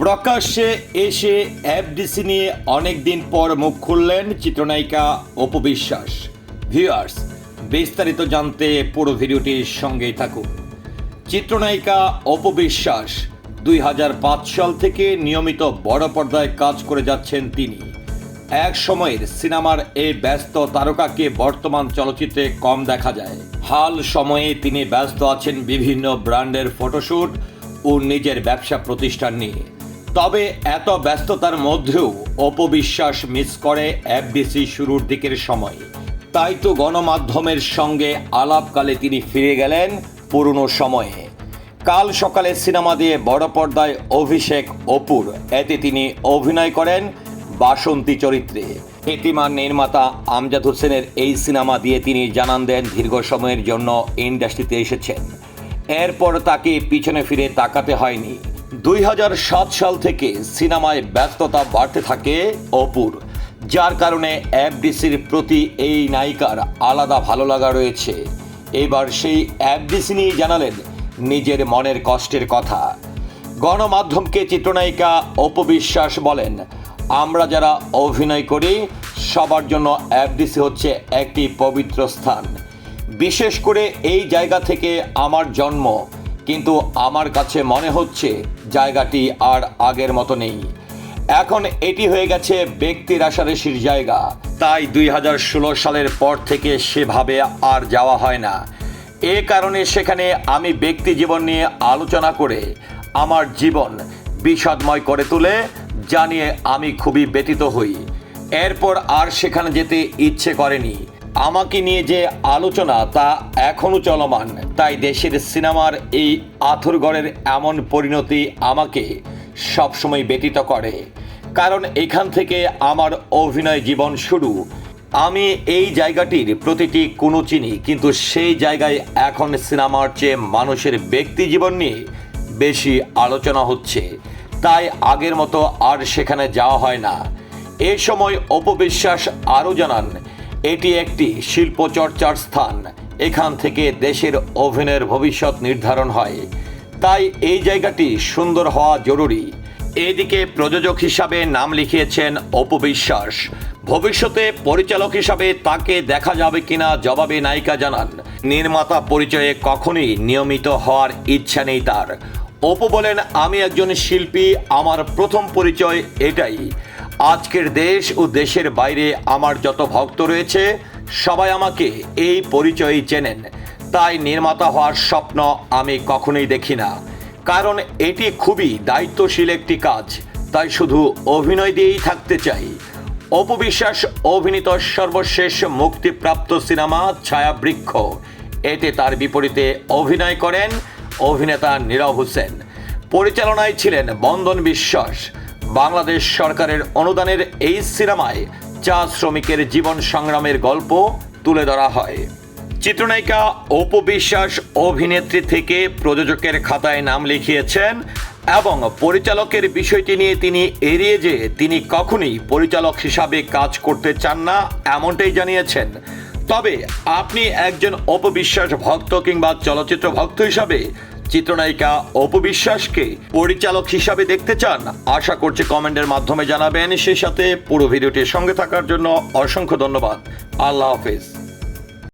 প্রকাশ্যে এসে এফডিসি নিয়ে অনেকদিন পর মুখ খুললেন চিত্রনায়িকা অপবিশ্বাস ভিউয়ার্স, বিস্তারিত জানতে পুরো ভিডিওটির সঙ্গেই থাকুন। চিত্রনায়িকা অপবিশ্বাস দুই হাজার পাঁচ সাল থেকে নিয়মিত বড় পর্দায় কাজ করে যাচ্ছেন তিনি। এক সময়ের সিনেমার এই ব্যস্ত তারকাকে বর্তমান চলচ্চিত্রে কম দেখা যায়। হাল সময়ে তিনি ব্যস্ত আছেন বিভিন্ন ব্র্যান্ডের ফটোশ্যুট ও নিজের ব্যবসা প্রতিষ্ঠান নিয়ে। তবে এত ব্যস্ততার মধ্যেও অপবিশ্বাস মিস করে এফবিসি শুরুর দিকের সময়। তাই তো গণমাধ্যমের সঙ্গে আলাপকালে তিনি ফিরে গেলেন পুরনো সময়ে। কাল সকালে সিনেমা দিয়ে বড় পর্দায় অভিষেক অপুর, এতে তিনি অভিনয় করেন বাসন্তী চরিত্রে। এতিমার নির্মাতা আমজাদ হোসেনের এই সিনেমা দিয়ে তিনি জানান দেন দীর্ঘ সময়ের জন্য ইন্ডাস্ট্রিতে এসেছেন। এরপর তাকে পিছনে ফিরে তাকাতে হয়নি। দুই সাল থেকে সিনেমায় ব্যস্ততা বাড়তে থাকে অপুর, যার কারণে এফডিসির প্রতি এই নায়িকার আলাদা ভালো লাগা রয়েছে। এবার সেই এফডিসি নিয়ে জানালেন নিজের মনের কষ্টের কথা। গণমাধ্যমকে চিত্রনায়িকা অপবিশ্বাস বলেন, আমরা যারা অভিনয় করি, সবার জন্য এফডিসি হচ্ছে একটি পবিত্র স্থান। বিশেষ করে এই জায়গা থেকে আমার জন্ম। কিন্তু আমার কাছে মনে হচ্ছে জায়গাটি আর আগের মতো নেই। এখন এটি হয়ে গেছে ব্যক্তির আশারেশির জায়গা। তাই দুই হাজার ষোলো সালের পর থেকে সেভাবে আর যাওয়া হয় না। এ কারণে সেখানে আমি ব্যক্তি জীবন নিয়ে আলোচনা করে আমার জীবন বিষাদময় করে তুলে জানিয়ে আমি খুবই ব্যতীত হই। এরপর আর সেখানে যেতে ইচ্ছে করেনি। আমাকে নিয়ে যে আলোচনা তা এখনও চলমান, তাই দেশের সিনেমার এই আথরগড়ের এমন পরিণতি আমাকে সবসময় ব্যতীত করে। কারণ এখান থেকে আমার অভিনয় জীবন শুরু। আমি এই জায়গাটির প্রতিটি কোনো চিনি, কিন্তু সেই জায়গায় এখন সিনেমার চেয়ে মানুষের ব্যক্তি জীবন নিয়ে বেশি আলোচনা হচ্ছে। তাই আগের মতো আর সেখানে যাওয়া হয় না। এ সময় অপবিশ্বাস আরও জানান এটি একটি শিল্প চর্চার স্থান। এখান থেকে দেশের ওভেনের ভবিষ্যৎ নির্ধারণ হয়। তাই এই জায়গাটি সুন্দর হওয়া জরুরি। এদিকে প্রযোজক হিসাবে নাম লিখিয়েছেন অপবিশ্বাস ভবিষ্যতে পরিচালক হিসাবে তাকে দেখা যাবে কিনা জবাবে নায়িকা জানান। নির্মাতা পরিচয়ে কখনই নিয়মিত হওয়ার ইচ্ছা নেই তার। অপু বলেন, আমি একজন শিল্পী, আমার প্রথম পরিচয় এটাই। আজকের দেশ ও দেশের বাইরে আমার যত ভক্ত রয়েছে, সবাই আমাকে এই পরিচয়ই চেনেন। তাই নির্মাতা হওয়ার স্বপ্ন আমি কখনোই দেখি না। কারণ এটি খুবই দায়িত্বশীল একটি কাজ। তাই শুধু অভিনয় দিয়েই থাকতে চাই। অপবিশ্বাস অভিনীত সর্বশেষ মুক্তিপ্রাপ্ত সিনেমা ছায়াবৃক্ষ। এতে তার বিপরীতে অভিনয় করেন অভিনেতা নীরব হোসেন। পরিচালনায় ছিলেন বন্দন বিশ্বাস। বাংলাদেশ সরকারের অনুদানের এই সিনেমায় চা শ্রমিকের জীবন সংগ্রামের গল্প তুলে ধরা হয়। চিত্রনায়িকা অপবিশ্বাস অভিনেত্রী থেকে প্রযোজকের খাতায় নাম লিখিয়েছেন এবং পরিচালকের বিষয়টি নিয়ে তিনি এড়িয়ে যে তিনি কখনই পরিচালক হিসাবে কাজ করতে চান না, এমনটাই জানিয়েছেন। তবে আপনি একজন অপবিশ্বাস ভক্ত কিংবা চলচ্চিত্র ভক্ত হিসাবে চিত্রনায়িকা অপু বিশ্বাসকে পরিচালক হিসাবে দেখতে চান, আশা করছি কমেন্টের মাধ্যমে জানাবেন। সেই সাথে পুরো ভিডিওটির সঙ্গে থাকার জন্য অসংখ্য ধন্যবাদ। আল্লাহ হাফেজ।